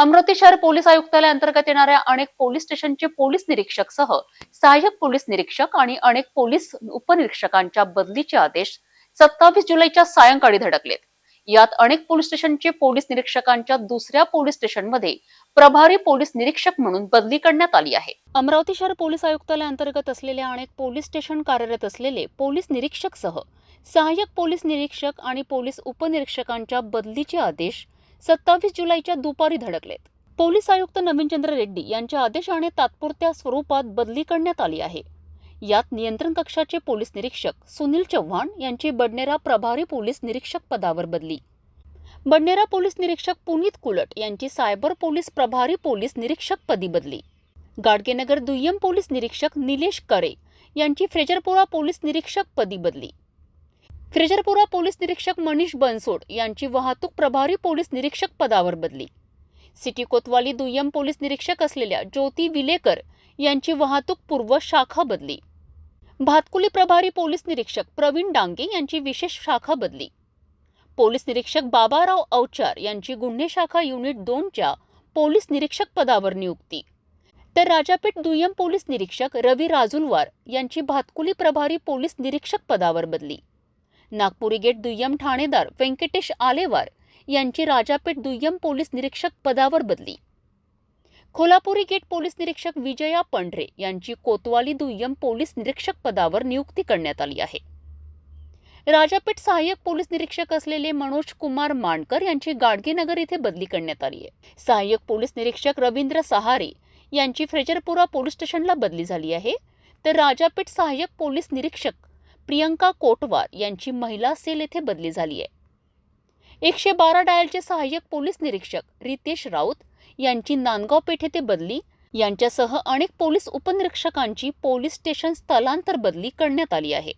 अमरावती शहर पोलीस आयुक्तालय अंतर्गत येणाऱ्या अनेक पोलीस स्टेशनचे पोलीस निरीक्षक सह सहाय्यक पोलीस निरीक्षक आणि अनेक पोलीस उपनिरीक्षकांच्या बदलीचे आदेश सत्तावीस जुलैच्या सायंकाळी धडकलेत. यात अनेक पोलीस स्टेशनचे पोलीस निरीक्षकांच्या दुसऱ्या पोलीस स्टेशनमध्ये प्रभारी पोलीस निरीक्षक म्हणून बदली करण्यात आली आहे. अमरावती शहर पोलीस आयुक्तालय अंतर्गत असलेल्या अनेक पोलीस स्टेशन कार्यरत असलेले पोलीस निरीक्षक सह सहाय्यक पोलीस निरीक्षक आणि पोलीस उपनिरीक्षकांच्या बदलीचे आदेश सत्तावीस जुलैच्या दुपारी धडकलेत. पोलीस आयुक्त नवीनचंद्र रेड्डी यांच्या आदेशाने तात्पुरत्या स्वरूपात बदली करण्यात आली आहे. यात नियंत्रण कक्षाचे पोलीस निरीक्षक सुनील चव्हाण यांची बडनेरा प्रभारी पोलीस निरीक्षक पदावर बदली. बडनेरा पोलीस निरीक्षक पुनीत कुलट यांची सायबर पोलीस प्रभारी पोलीस निरीक्षक पदी बदली. गाडगेनगर दुय्यम पोलीस निरीक्षक निलेश करे यांची फ्रेजरपुरा पोलीस निरीक्षक पदी बदली. फ्रेजरपुरा पोलीस निरीक्षक मनीष बनसोड यांची वाहतूक प्रभारी पोलीस निरीक्षक पदावर बदली. सिटी कोतवाली दुय्यम पोलीस निरीक्षक असलेल्या ज्योती विलेकर यांची वाहतूक पूर्व शाखा बदली. भातकुली प्रभारी पोलीस निरीक्षक प्रवीण डांगे यांची विशेष शाखा बदली. पोलीस निरीक्षक बाबाराव अवचार यांची गुन्हे शाखा युनिट दोनच्या पोलीस निरीक्षक पदावर नियुक्ती. तर राजापेठ दुय्यम पोलीस निरीक्षक रवी राजुलवार यांची भातकुली प्रभारी पोलीस निरीक्षक पदावर बदली. नागपुरी गेट दुय्यम ठाणेदार व्यंकटेश आलेवार यांची राजापेठ दुय्यम पोलीस निरीक्षक पदावर बदली. कोल्हापुरी गेट पोलीस निरीक्षक विजया पंढरे यांची कोतवाली दुय्यम पोलीस निरीक्षक पदावर नियुक्ती करण्यात आली आहे. राजापेठ सहाय्यक पोलीस निरीक्षक असलेले मनोज कुमार मांडकर यांची गाडगेनगर इथे बदली करण्यात आली आहे. सहाय्यक पोलीस निरीक्षक रवींद्र सहारे यांची फ्रेजरपुरा पोलीस स्टेशनला बदली झाली आहे. तर राजापेठ सहाय्यक पोलीस निरीक्षक प्रियंका कोटवार यांची महिला सेल येथे बदली झाली आहे. एकशे बारा डायलचे सहाय्यक पोलीस निरीक्षक रितेश राऊत यांची नांदगाव पेठ येथे बदली यांच्यासह अनेक पोलीस उपनिरीक्षकांची पोलीस स्टेशन स्थलांतर बदली करण्यात आली आहे.